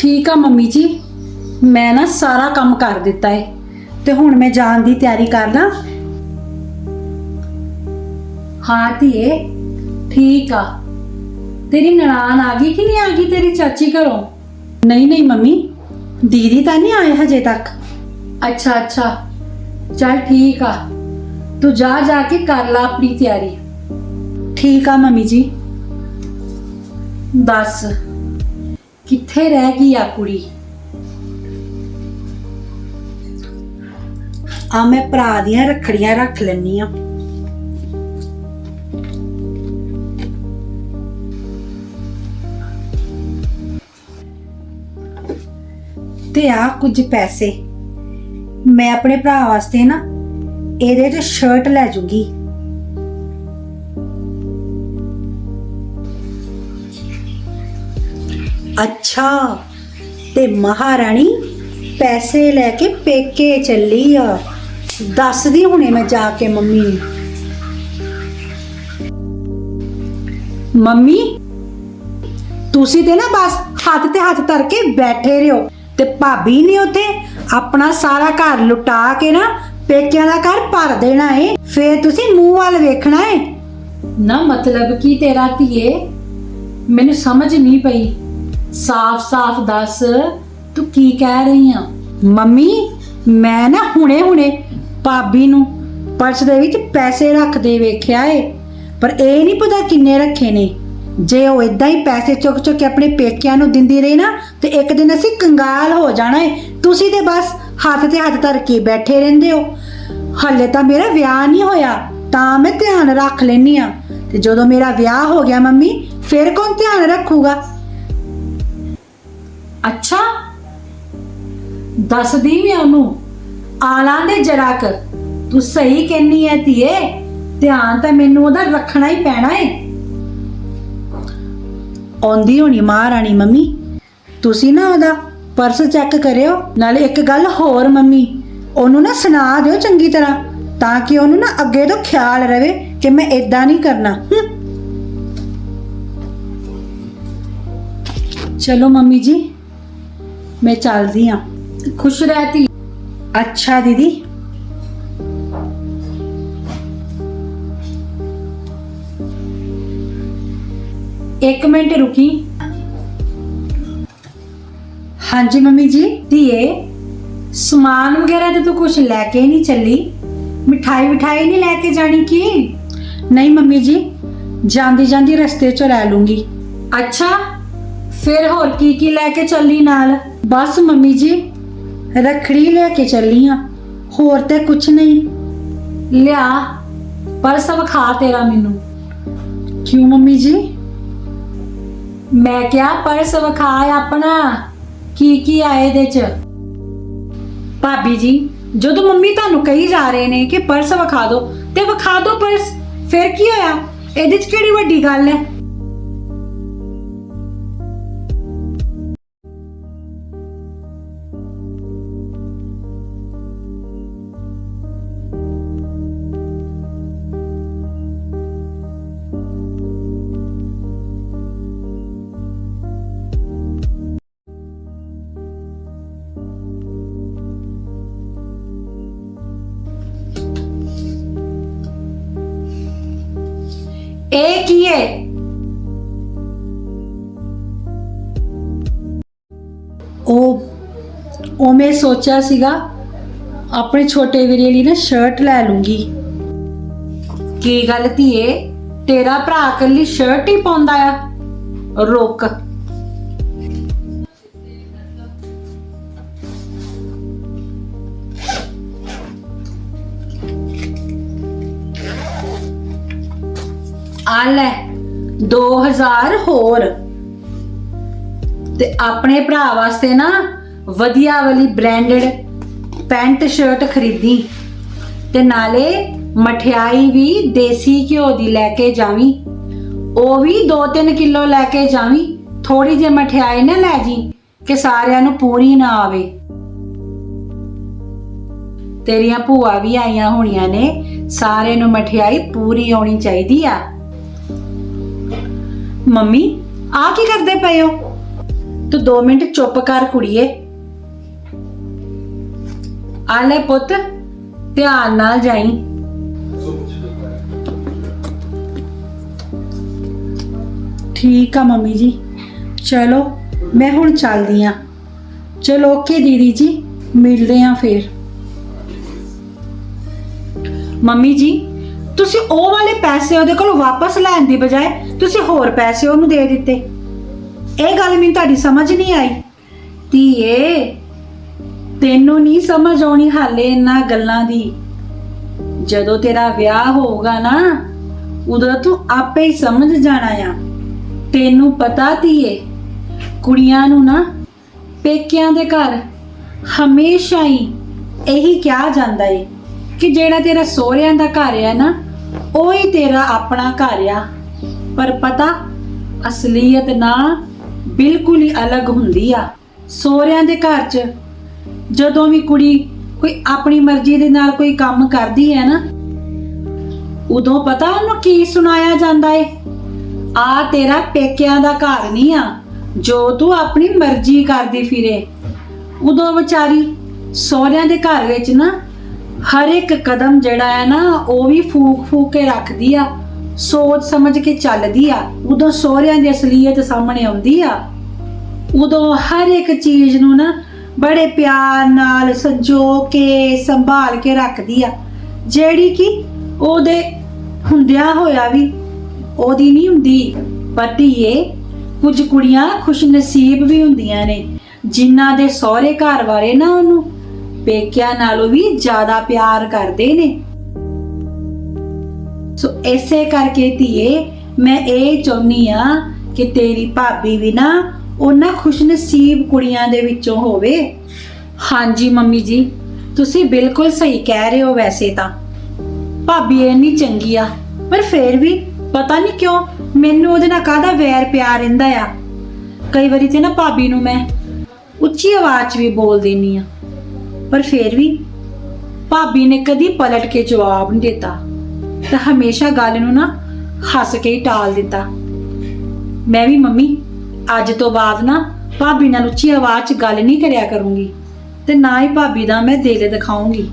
ਠੀਕ ਆ ਮੰਮੀ ਜੀ। ਮੈਂ ਨਾ ਸਾਰਾ ਕੰਮ ਕਰ ਦਿੱਤਾ ਏ। ਤੇ ਹੁਣ ਮੈਂ ਜਾਣ ਦੀ ਤਿਆਰੀ ਕਰ ਲਾਂ। ਹਾਂ ਧੀਏ, ਠੀਕ ਆ। ਤੇਰੀ ਨਨਾਣ ਆ ਗਈ ਕਿ ਨਹੀਂ ਆ ਗਈ ਤੇਰੀ ਚਾਚੀ ਘਰੋਂ? ਨਹੀਂ ਨਹੀਂ ਮੰਮੀ। ਦੀਦੀ ਤਾਂ ਨਹੀਂ ਆਏ ਹਜੇ ਤੱਕ। ਅੱਛਾ ਅੱਛਾ। ਚੱਲ ਠੀਕ ਆ। ਤੂੰ ਜਾ ਜਾ ਕੇ ਕਰ ਲਾ ਆਪਣੀ ਤਿਆਰੀ। ਠੀਕ ਆ ਮੰਮੀ ਜੀ। ਦੱਸ। ਕਿੱਥੇ ਰਹਿ ਗਈ ਆ ਕੁੜੀ? ਆ ਮੈਂ ਭਰਾ ਦੀਆਂ ਰੱਖੜੀਆਂ ਰੱਖ ਲੈਣੀ ਆ। ਤੇ ਆ ਕੁਝ ਪੈਸੇ। ਮੈਂ ਆਪਣੇ ਭਰਾ ਵਾਸਤੇ ਨਾ ਇਹਦੇ 'ਚ ਸ਼ਰਟ ਲੈ ਜੂਗੀ। ਅੱਛਾ, ਤੇ ਮਹਾਰਾਣੀ ਪੈਸੇ ਲੈ ਕੇ ਪੇਕੇ ਚੱਲੀ ਆ। ਦੱਸਦੀ ਹੁਣੇ ਮੈਂ ਜਾ ਕੇ ਮੰਮੀ ਨੂੰ। ਮੰਮੀ, ਤੁਸੀਂ ਤੇ ਨਾ ਬਸ ਹੱਥ ਤੇ ਹੱਥ ਧਰ ਕੇ ਬੈਠੇ ਰਹੋ, ਤੇ ਭਾਬੀ ਨੇ ਉੱਥੇ ਆਪਣਾ ਸਾਰਾ ਘਰ ਲੁਟਾ ਕੇ ਨਾ ਪੇਕਿਆਂ ਦਾ ਘਰ ਭਰ ਦੇਣਾ ਏ। ਫੇਰ ਤੁਸੀਂ ਮੂੰਹ ਵੱਲ ਵੇਖਣਾ ਏ। ਨਾ ਮਤਲਬ ਕੀ ਤੇਰਾ ਧੀਏ? ਮੈਨੂੰ ਸਮਝ ਨਹੀਂ ਪਈ। ਸਾਫ਼-ਸਾਫ਼ ਦੱਸ, ਤੂੰ ਕੀ ਕਹਿ ਰਹੀ ਆ? ਮੰਮੀ, ਮੈਂ ਨਾ ਹੁਣੇ-ਹੁਣੇ ਭਾਬੀ ਨੂੰ ਪਰਸ ਦੇ ਵਿੱਚ ਪੈਸੇ ਰੱਖਦੇ ਵੇਖਿਆ ਏ। ਪਰ ਇਹ ਨਹੀਂ ਪਤਾ ਕਿੰਨੇ ਰੱਖੇ ਨੇ। ਜੇ ਉਹ ਇਦਾਂ ਹੀ ਪੈਸੇ ਚੁੱਕ ਚੁੱਕ ਕੇ ਆਪਣੇ ਪੇਕਿਆਂ ਨੂੰ ਦਿੰਦੀ ਰਹੀ ਨਾ, ਤੇ ਇੱਕ ਦਿਨ ਅਸੀਂ ਕੰਗਾਲ ਹੋ ਜਾਣਾ ਏ। ਤੁਸੀਂ ਤੇ ਬਸ ਹੱਥ ਤੇ ਹੱਥ ਧਰ ਕੇ ਬੈਠੇ ਰਹਿੰਦੇ ਹੋ। ਹੱਲੇ ਤਾਂ ਮੇਰਾ ਵਿਆਹ ਨਹੀਂ ਹੋਇਆ, ਤਾਂ ਮੈਂ ਧਿਆਨ ਰੱਖ ਲੈਨੀ ਆ। ਤੇ ਜਦੋਂ ਮੇਰਾ ਵਿਆਹ ਹੋ ਗਿਆ ਮੰਮੀ, ਫਿਰ ਕੌਣ ਧਿਆਨ ਰੱਖੂਗਾ? ਅੱਛਾ, ਦੱਸਦੀ ਮੈਂ ਉਹਨੂੰ, ਆਲਾਂ ਦੇ ਜਰਾਕ, ਤੂੰ ਸਹੀ ਕਹਿੰਨੀ ਐ ਧੀਏ, ਧਿਆਨ ਤਾਂ ਮੈਨੂੰ ਉਹਦਾ ਰੱਖਣਾ ਹੀ ਪੈਣਾ ਏ। ਆਉਂਦੀ ਹੋਣੀ ਮਹਾਰਾਣੀ ਮੰਮੀ, ਤੁਸੀਂ ਨਾ ਉਹਦਾ ਪਰਸ ਚੈੱਕ ਕਰਿਓ, ਨਾਲੇ ਇੱਕ ਗੱਲ ਹੋਰ ਮੰਮੀ, ਉਹਨੂੰ ਨਾ ਸੁਣਾ ਦਿਓ ਚੰਗੀ ਤਰ੍ਹਾਂ, ਤਾਂ ਕਿ ਉਹਨੂੰ ਨਾ ਅੱਗੇ ਤੋਂ ਖਿਆਲ ਰਵੇ ਕਿ ਮੈਂ ਇਦਾਂ ਨਹੀਂ ਕਰਨਾ ਚਲੋ ਮੰਮੀ ਜੀ। ਮੈਂ ਚੱਲਦੀ ਆ। ਖੁਸ਼ ਰਹਤੀ? ਅੱਛਾ ਦੀਦੀ। ਇੱਕ ਮਿੰਟ ਰੁਕੀ। ਹਾਂਜੀ ਮੰਮੀ ਜੀ। ਧੀਏ ਸਮਾਨ ਵਗੈਰਾ ਤੇ ਤੂੰ ਕੁਝ ਲੈ ਕੇ ਨਹੀਂ ਚੱਲੀ। ਮਿਠਾਈ ਵਿਠਾਈ ਨਹੀਂ ਲੈ ਕੇ ਜਾਣੀ ਕੀ? ਨਹੀਂ ਮੰਮੀ ਜੀ। ਜਾਂਦੀ ਜਾਂਦੀ ਰਸਤੇ 'ਚ ਲੈ ਲੂੰਗੀ। ਅੱਛਾ ਫਿਰ ਹੋਰ ਕੀ ਕੀ ਲੈ ਕੇ ਚੱਲੀ ਨਾਲ? ਬਸ ਮੰਮੀ ਜੀ ਰਖੜੀ ਲੈ ਕੇ ਚੱਲੀ ਆ। ਹੋਰ ਤੇ ਕੁਝ ਨਹੀਂ। ਲਿਆ ਪਰਸ ਵਿਖਾ ਤੇਰਾ ਮੈਨੂੰ। ਕਿਉਂ ਮੰਮੀ ਜੀ? ਮੈਂ ਕਿਹਾ ਪਰਸ ਵਿਖਾ ਆਪਣਾ। ਕੀ ਕੀ ਆ ਇਹਦੇ ਚ? ਭਾਬੀ ਜੀ ਜਦੋਂ ਮੰਮੀ ਤੁਹਾਨੂੰ ਕਹੀ ਜਾ ਰਹੇ ਨੇ ਕਿ ਪਰਸ ਵਿਖਾ ਦਿਓ ਤੇ ਵਿਖਾ ਦਿਓ ਪਰਸ ਫਿਰ ਕੀ ਹੋਇਆ? ਇਹਦੇ ਚ ਕਿਹੜੀ ਵੱਡੀ ਗੱਲ ਹੈ? ਇਹ ਕੀ ਹੈ? ਉਹ ਉਹ ਮੈਂ ਸੋਚਿਆ ਸੀਗਾ, ਆਪਣੇ ਛੋਟੇ ਵੀਰੇ ਲਈ ਨਾ ਸ਼ਰਟ ਲੈ ਲੂੰਗੀ। ਕੀ ਗੱਲ ਧੀਏ? ਤੇਰਾ ਭਰਾ ਕੱਲੀ ਸ਼ਰਟ ਹੀ ਪਾਉਂਦਾ ਆ? ਰੁਕ। ਆ ਲੈ 2000 ਹੋਰ। ਤੇ ਆਪਣੇ ਭਰਾ ਵਾਸਤੇ ਨਾ ਵਧੀਆ ਵਾਲੀ ਬ੍ਰਾਂਡਡ ਪੈਂਟ ਸ਼ਰਟ ਖਰੀਦੀ। ਤੇ ਨਾਲੇ ਮਠਿਆਈ ਵੀ ਦੇਸੀ ਘਿਓ ਦੀ ਲੈ ਕੇ ਜਾਵੀਂ। ਉਹ ਵੀ 2-3 ਕਿਲੋ ਲੈ ਕੇ ਜਾਵੀਂ। ਥੋੜੀ ਜਿਹੀ ਮਠਿਆਈ ਨਾ ਲੈ ਜੀ, ਕਿ ਸਾਰਿਆਂ ਨੂੰ ਪੂਰੀ ਨਾ ਆਵੇ। ਤੇਰੀਆਂ ਭੂਆ ਵੀ ਆਈਆਂ ਹੋਣੀਆਂ ਨੇ ਸਾਰੇ ਨੂੰ ਮਠਿਆਈ ਪੂਰੀ ਆਉਣੀ ਚਾਹੀਦੀ ਆ। ਮੰਮੀ ਆ ਕੀ ਕਰਦੇ ਪਏ ਹੋ? ਤੂੰ 2 ਮਿੰਟ ਚੁੱਪ ਕਰ ਕੁੜੀਏ। ਆ ਲੈ ਪੁੱਤ, ਧਿਆਨ ਨਾਲ ਜਾਈ। ਠੀਕ ਆ ਮੰਮੀ ਜੀ। ਚਲੋ, ਮੈਂ ਹੁਣ ਚੱਲਦੀ ਆ। ਚਲੋ ਓਕੇ ਦੀਦੀ ਜੀ, ਮਿਲਦੇ ਆ ਫੇਰ। ਮੰਮੀ ਜੀ ਤੁਸੀਂ ਉਹ ਵਾਲੇ ਪੈਸੇ ਉਹਦੇ ਕੋਲੋਂ ਵਾਪਸ ਲੈਣ ਦੀ ਬਜਾਏ ਤੁਸੀਂ ਹੋਰ ਪੈਸੇ ਉਹਨੂੰ ਦੇ ਦਿੱਤੇ। ਇਹ ਗੱਲ ਮੈਨੂੰ ਤੁਹਾਡੀ ਸਮਝ ਨਹੀਂ ਆਈ। ਧੀਏ, ਤੈਨੂੰ ਨਹੀਂ ਸਮਝ ਆਉਣੀ ਹਾਲੇ ਇਹਨਾਂ ਗੱਲਾਂ ਦੀ। ਜਦੋਂ ਤੇਰਾ ਵਿਆਹ ਹੋਊਗਾ ਨਾ, ਉਦੋਂ ਤੂੰ ਆਪੇ ਹੀ ਸਮਝ ਜਾਣਾ ਆ। ਤੈਨੂੰ ਪਤਾ ਧੀਏ, ਕੁੜੀਆਂ ਨੂੰ ਨਾ ਪੇਕਿਆਂ ਦੇ ਘਰ ਹਮੇਸ਼ਾ ਹੀ ਇਹੀ ਕਿਹਾ ਜਾਂਦਾ ਏ ਕਿ ਜਿਹੜਾ ਤੇਰਾ ਸੋਹਰਿਆਂ ਦਾ ਘਰ ਆ ਨਾ ਉਹ ਤੇਰਾ ਆਪਣਾ ਘਰ ਆ। ਪਰ ਪਤਾ, ਅਸਲੀਅਤ ਨਾ ਬਿਲਕੁਲ ਹੀ ਅਲੱਗ ਹੁੰਦੀ ਆ। ਸਹੁਰਿਆਂ ਦੇ ਘਰ 'ਚ, ਜਦੋਂ ਵੀ ਕੁੜੀ ਕੋਈ ਆਪਣੀ ਮਰਜ਼ੀ ਦੇ ਨਾਲ ਕੋਈ ਕੰਮ ਕਰਦੀ ਹੈ ਨਾ, ਉਦੋਂ ਪਤਾ ਉਹਨੂੰ ਕੀ ਸੁਣਾਇਆ ਜਾਂਦਾ ਏ? ਆ ਤੇਰਾ ਪੇਕਿਆਂ ਦਾ ਘਰ ਨਹੀਂ ਆ, ਜੋ ਤੂੰ ਆਪਣੀ ਮਰਜ਼ੀ ਕਰਦੀ ਫਿਰੇ। ਉਦੋਂ ਵਿਚਾਰੀ ਸਹੁਰਿਆਂ ਦੇ ਘਰ ਵਿੱਚ ਨਾ ਹਰ ਇੱਕ ਕਦਮ ਜਿਹੜਾ ਹੈ ਨਾ, ਉਹ ਵੀ ਫੂਕ ਫੂਕ ਕੇ ਰੱਖਦੀ ਆ, ਸੋਚ ਸਮਝ ਕੇ ਚੱਲਦੀ ਆ, ਉਦੋਂ ਸੋਹਰਿਆਂ ਦੀ ਅਸਲੀਅਤ ਸਾਹਮਣੇ ਆਉਂਦੀ ਆ। ਉਦੋਂ ਹਰ ਇੱਕ ਚੀਜ਼ ਨੂੰ ਨਾ ਬੜੇ ਪਿਆਰ ਨਾਲ ਸੰਜੋ ਕੇ, ਸੰਭਾਲ ਕੇ ਰੱਖਦੀ ਆ। ਜਿਹੜੀ ਕਿ ਉਹਦੇ ਹੁੰਦਿਆਂ ਹੋਇਆ ਵੀ, ਉਹਦੀ ਨਹੀਂ ਹੁੰਦੀ ਪਤੀਏ ਕੁਝ ਕੁੜੀਆਂ ਖੁਸ਼ਨਸੀਬ ਵੀ ਹੁੰਦੀਆਂ ਨੇ, ਜਿਨ੍ਹਾਂ ਦੇ ਸਹੁਰੇ ਘਰ ਵਾਲੇ ਨਾ ਉਹਨੂੰ ਪੇਕਿਆਂ ਨਾਲੋਂ ਵੀ ਜ਼ਿਆਦਾ ਪਿਆਰ ਕਰਦੇ ਨੇ। ਸੋ ਐਸੇ ਕਰਕੇ ਧੀਏ, ਮੈਂ ਇਹ ਚਾਹੁੰਨੀ ਆ ਕਿ ਤੇਰੀ ਭਾਬੀ ਵੀ ਨਾ ਉਹਨਾਂ ਖੁਸ਼ਨਸੀਬ ਕੁੜੀਆਂ ਦੇ ਵਿੱਚੋਂ ਹੋਵੇ। ਹਾਂਜੀ ਮੰਮੀ ਜੀ, ਤੁਸੀਂ ਬਿਲਕੁਲ ਸਹੀ ਕਹਿ ਰਹੇ ਹੋ ਵੈਸੇ ਤਾਂ। ਭਾਬੀ ਇੰਨੀ ਚੰਗੀ ਆ, ਪਰ ਫੇਰ ਵੀ ਪਤਾ ਨਹੀਂ ਕਿਉਂ ਮੈਨੂੰ ਉਹਦੇ ਨਾਲ ਕਾਹਦਾ ਵੈਰ ਪਿਆਰ ਰਹਿੰਦਾ ਆ। ਕਈ ਵਾਰੀ ਤੇ ਨਾ ਭਾਬੀ ਨੂੰ ਮੈਂ ਉੱਚੀ ਆਵਾਜ਼ 'ਚ ਵੀ ਬੋਲ ਦਿੰਨੀ ਆ ਪਰ ਫੇਰ ਵੀ ਭਾਬੀ ਨੇ ਕਦੀ ਪਲਟ ਕੇ ਜਵਾਬ ਨਹੀਂ ਦਿੱਤਾ। ਤਾਂ ਹਮੇਸ਼ਾ ਗੱਲ ਨੂੰ ਨਾ ਹੱਸ ਕੇ ਹੀ ਟਾਲ ਦਿੱਤਾ। ਮੈਂ ਵੀ ਮੰਮੀ, ਅੱਜ ਤੋਂ ਬਾਅਦ ਨਾ ਭਾਬੀ ਨਾਲ ਉੱਚੀ ਆਵਾਜ਼ 'ਚ ਗੱਲ ਨਹੀਂ ਕਰਿਆ ਕਰੂੰਗੀ ਤੇ ਨਾ ਹੀ ਭਾਬੀ ਦਾ ਮੈਂ ਦਿਲ ਦਿਖਾਉਂਗੀ।